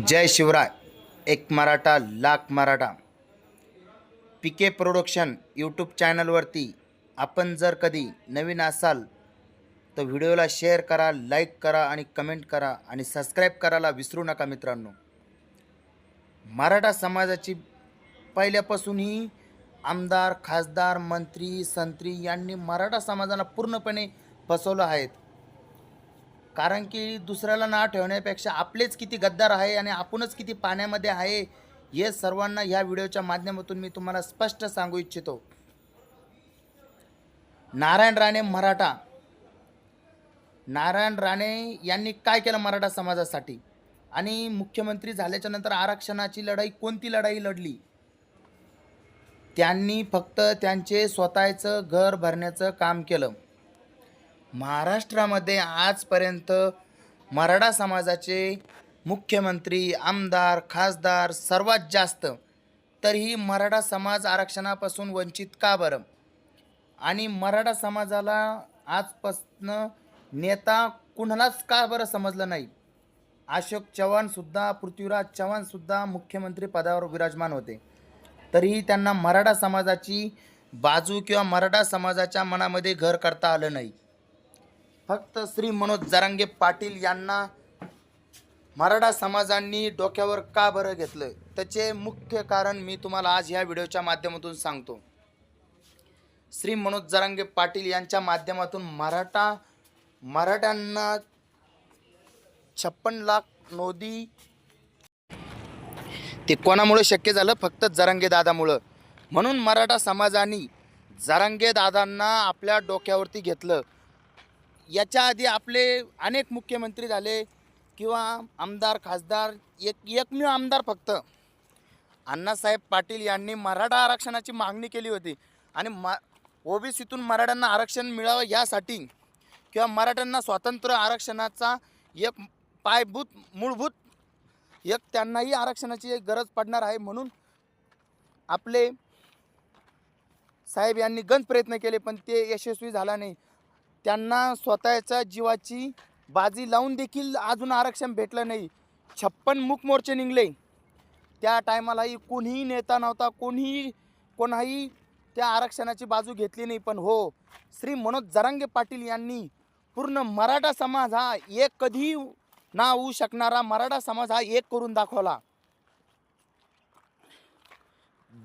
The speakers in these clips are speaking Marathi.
जय शिवराय एक Maratha lakh Maratha. P K production YouTube चॅनलवरती आपण जर कधी नवीन असाल तर व्हिडिओला शेअर करा लाईक करा आणि कमेंट करा आणि सबस्क्राईब करायला विसरू नका मित्रांनो. मराठा समाजाची पहिल्यापासून ही आमदार खासदार मंत्री संत्री यांनी मराठा समाजाला पूर्णपणे फसवलं आहेत. कारण की दुसऱ्याला ना ठेवण्यापेक्षा आपलेच किती गद्दार आहे आणि आपणच किती पाण्यामध्ये आहे हे सर्वांना ह्या व्हिडिओच्या माध्यमातून मी तुम्हाला स्पष्ट सांगू इच्छितो. नारायण राणे मराठा. नारायण राणे यांनी काय केलं मराठा समाजासाठी? आणि मुख्यमंत्री झाल्याच्यानंतर आरक्षणाची लढाई कोणती लढाई लढली? त्यांनी फक्त त्यांचे स्वतःचं घर भरण्याचं काम केलं. महाराष्ट्रामध्ये आजपर्यंत मराठा समाजाचे मुख्यमंत्री आमदार खासदार सर्वात जास्त. तरीही मराठा समाज आरक्षणापासून वंचित का बरं? आणि मराठा समाजाला आजपासनं नेता कुणालाच का बरं समजलं नाही? अशोक चव्हाणसुद्धा पृथ्वीराज चव्हाणसुद्धा मुख्यमंत्री पदावर विराजमान होते. तरीही त्यांना मराठा समाजाची बाजू किंवा मराठा समाजाच्या मनामध्ये घर करता आलं नाही. फक्त श्री मनोज जरांगे पाटील यांना मराठा समाजांनी डोक्यावर का बरं घेतलं त्याचे मुख्य कारण मी तुम्हाला आज ह्या व्हिडिओच्या माध्यमातून सांगतो. श्री मनोज जरांगे पाटील यांच्या माध्यमातून मराठा मराठ्यांना छप्पन लाख नोदी. ते कोणामुळे शक्य झालं? फक्त जरांगे दादामुळं. म्हणून मराठा समाजाने जरांगे दादांना आपल्या डोक्यावरती घेतलं. याच्या आधी आपले अनेक मुख्यमंत्री झाले किंवा आमदार खासदार एक एकमेव आमदार फक्त. अण्णासाहेब पाटील यांनी मराठा आरक्षणाची मागणी केली होती. आणि मा ओबीसीतून मराठ्यांना आरक्षण मिळावं यासाठी किंवा मराठ्यांना स्वातंत्र्य आरक्षणाचा एक पायभूत मूलभूत एक त्यांनाही आरक्षणाची एक गरज पडणार आहे म्हणून आपले साहेब यांनी गंज प्रयत्न केले पण ते यशस्वी झाला नाही. त्यांना स्वतःच्या जीवाची बाजी लावून देखील अजून आरक्षण भेटलं नाही. छप्पन मुख मोर्चे निघले. त्या टायमालाही कोणीही नेता नव्हता कोणीही कोणाही त्या आरक्षणाची बाजू घेतली नाही. पण हो श्री मनोज जरांगे पाटील यांनी पूर्ण मराठा समाज हा एक कधीही ना होऊ शकणारा मराठा समाज हा एक करून दाखवला.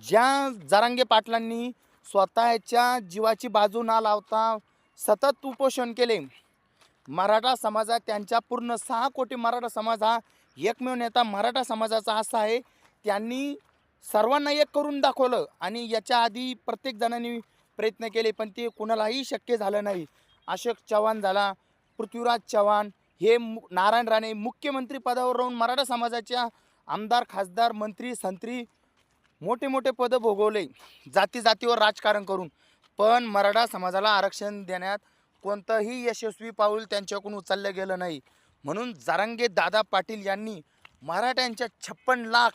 ज्या जरांगे पाटलांनी स्वतःच्या जीवाची बाजू ना लावता सतत उपोषण केले. मराठा समाजात त्यांच्या पूर्ण सहा कोटी मराठा समाज हा एकमेव नेता मराठा समाजाचा असा आहे. त्यांनी सर्वांना एक करून दाखवलं आणि याच्या आधी प्रत्येक जणांनी प्रयत्न केले पण ते कुणालाही शक्य झालं नाही. अशोक चव्हाण झाला पृथ्वीराज चव्हाण हे मु नारायण राणे मुख्यमंत्री पदावर राहून मराठा समाजाच्या आमदार खासदार मंत्री संत्री मोठे मोठे पदं भोगवले. जाती जातीवर राजकारण करून पण मराठा समाजाला आरक्षण देण्यात कोणतंही यशस्वी पाऊल त्यांच्याकडून उचललं गेलं नाही. म्हणून जारंगे दादा पाटील यांनी मराठ्यांच्या छप्पन लाख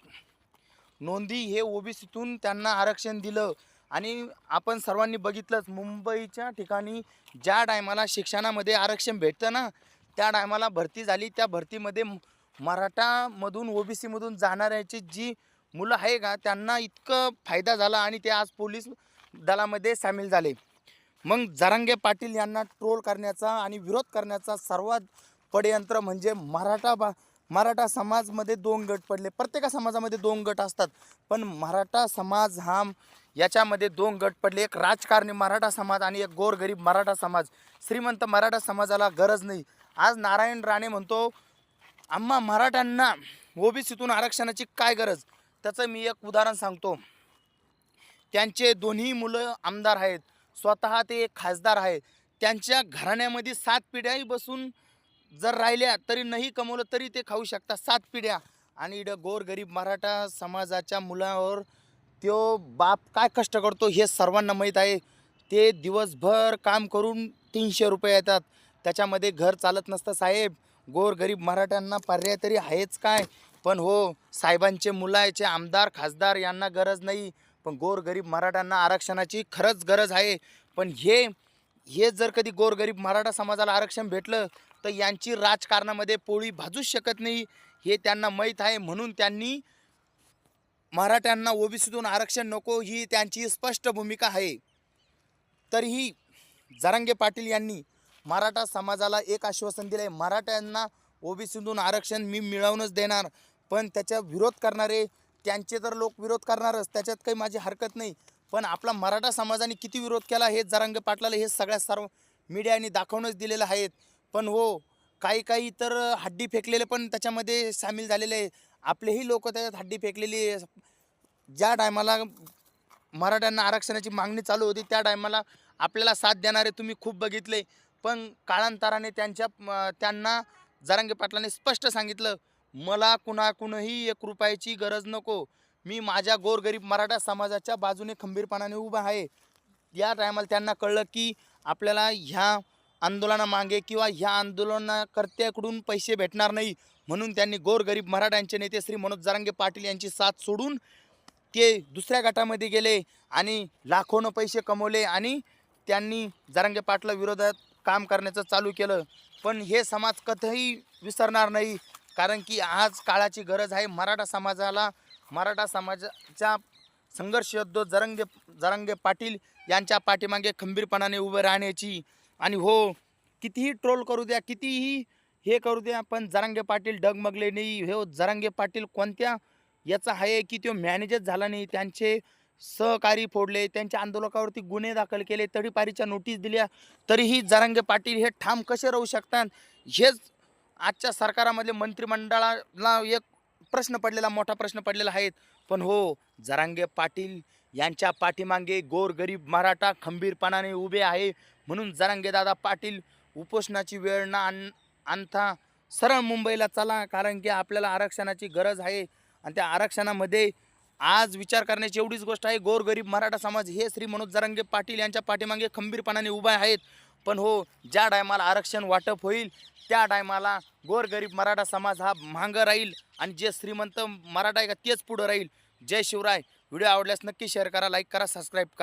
नोंदी हे ओबीसीतून त्यांना आरक्षण दिलं. आणि आपण सर्वांनी बघितलंच मुंबईच्या ठिकाणी ज्या टायमाला शिक्षणामध्ये आरक्षण भेटतं ना त्या टायमाला भरती झाली. त्या भरतीमध्ये म- मराठामधून ओबीसीमधून जाणाऱ्याची जी मुलं आहे का त्यांना इतकं फायदा झाला आणि ते आज पोलीस दलामध्ये सामील झाले. मग जरांगे पाटील यांना ट्रोल करण्याचा आणि विरोध करण्याचा सर्वात पडयंत्र म्हणजे मराठा बा मराठा समाजमध्ये दोन गट पडले. प्रत्येका समाजामध्ये दोन गट असतात. पण मराठा समाज हा याच्यामध्ये दोन गट पडले. एक राजकारणी मराठा समाज आणि एक गोरगरीब मराठा समाज. श्रीमंत मराठा समाजाला गरज नाही. आज नारायण राणे म्हणतो आम्हा मराठ्यांना ओबीसीतून आरक्षणाची काय गरज? त्याचं मी एक उदाहरण सांगतो. त्यांचे दोन्ही मुलं आमदार आहेत. स्वतः ते एक खासदार आहेत. त्यांच्या घराण्यामध्ये सात पिढ्याही बसून जर राहिल्या तरी नाही कमवलं तरी ते खाऊ शकतात. सात पिढ्या. आणि इकडं गोरगरीब मराठा समाजाच्या मुलावर तो बाप काय कष्ट करतो हे सर्वांना माहीत आहे. ते दिवसभर काम करून तीनशे रुपये येतात. त्याच्यामध्ये घर चालत नसतं साहेब. गोरगरीब मराठ्यांना पर्याय तरी आहेच काय? पण हो साहेबांचे मुलाचे आमदार खासदार यांना गरज नाही. पण गोरगरीब मराठ्यांना आरक्षणाची खरंच गरज आहे. पण हे हे जर कधी गोरगरीब मराठा समाजाला आरक्षण भेटलं तर यांची राजकारणामध्ये पोळी भाजूच शकत नाही. हे त्यांना माहीत आहे. म्हणून त्यांनी मराठ्यांना ओबीसीतून आरक्षण नको ही त्यांची स्पष्ट भूमिका आहे. तरीही जरांगे पाटील यांनी मराठा समाजाला एक आश्वासन दिलं आहे मराठ्यांना ओबीसीतून आरक्षण मी मिळवूनच देणार. पण त्याचा विरोध करणारे त्यांचे तर लोक विरोध करणारच त्याच्यात काही माझी हरकत नाही. पण आपला मराठा समाजाने किती विरोध केला हे जरांगे पाटलाला हे सगळ्या सर्व मीडियाने दाखवूनच दिलेलं आहेत. पण हो काही काही तर हड्डी फेकलेले पण त्याच्यामध्ये सामील झालेले आहे आपलेही लोक त्याच्यात हड्डी फेकलेली ज्या टायमाला मराठ्यांना आरक्षणाची मागणी चालू होती त्या टायमाला आपल्याला साथ देणारे तुम्ही खूप बघितले. पण काळांतराने त्यांच्या त्यांना जरांगे पाटलांनी स्पष्ट सांगितलं मला कुणाकुणही एक रुपयाची गरज नको. मी माझ्या गोरगरीब मराठा समाजाच्या बाजूने खंबीरपणाने उभा आहे. या टायमाला त्यांना कळलं की आपल्याला ह्या आंदोलनामागे किंवा ह्या आंदोलनाकर्त्याकडून पैसे भेटणार नाही. म्हणून त्यांनी गोरगरीब मराठ्यांचे नेते श्री मनोज जरांगे पाटील यांची साथ सोडून ते दुसऱ्या गटामध्ये गेले आणि लाखोनं पैसे कमवले आणि त्यांनी जरांगे पाटला विरोधात काम करण्याचं चालू केलं. पण हे समाज कधीही विसरणार नाही. कारण की आज काळाची गरज आहे मराठा समाजाला मराठा समाजाच्या संघर्ष योद्धो जरंगे जरांगे पाटील यांच्या पाठीमागे खंबीरपणाने उभे राहण्याची. आणि हो कितीही ट्रोल करू द्या कितीही हे करू द्या पण जरांगे पाटील डगमगले नाही. हे हो, जरांगे पाटील कोणत्या? याचा आहे की तो मॅनेजच झाला नाही. त्यांचे सहकारी फोडले त्यांच्या आंदोलकावरती गुन्हे दाखल केले तडीपारीच्या नोटीस दिल्या. तरीही जरांगे पाटील हे ठाम कसे राहू शकतात? हेच आजच्या सरकारामधले मंत्रिमंडळाला एक प्रश्न पडलेला मोठा प्रश्न पडलेला आहे पण हो जरांगे पाटील यांच्या पाठीमागे गोरगरीब मराठा खंबीरपणाने उभे आहे म्हणून जरांगेदादा पाटील उपोषणाची वेळ ना आण आणता सरळ मुंबईला चला कारण की आपल्याला आरक्षणाची गरज आहे आणि त्या आरक्षणामध्ये आज विचार करण्याची एवढीच गोष्ट आहे गोरगरीब मराठा समाज हे श्री मनोज जरांगे पाटील यांच्या पाठीमागे खंबीरपणाने उभे आहेत. पण हो ज्या टायमाला आरक्षण वाटप होईल त्या टायमाला गोरगरीब मराठा समाज हा मागं राहील आणि जे श्रीमंत मराठा आहे का तेच पुढं राहील. जय शिवराय. व्हिडिओ आवडल्यास नक्की शेअर करा लाईक करा सबस्क्राईब करा.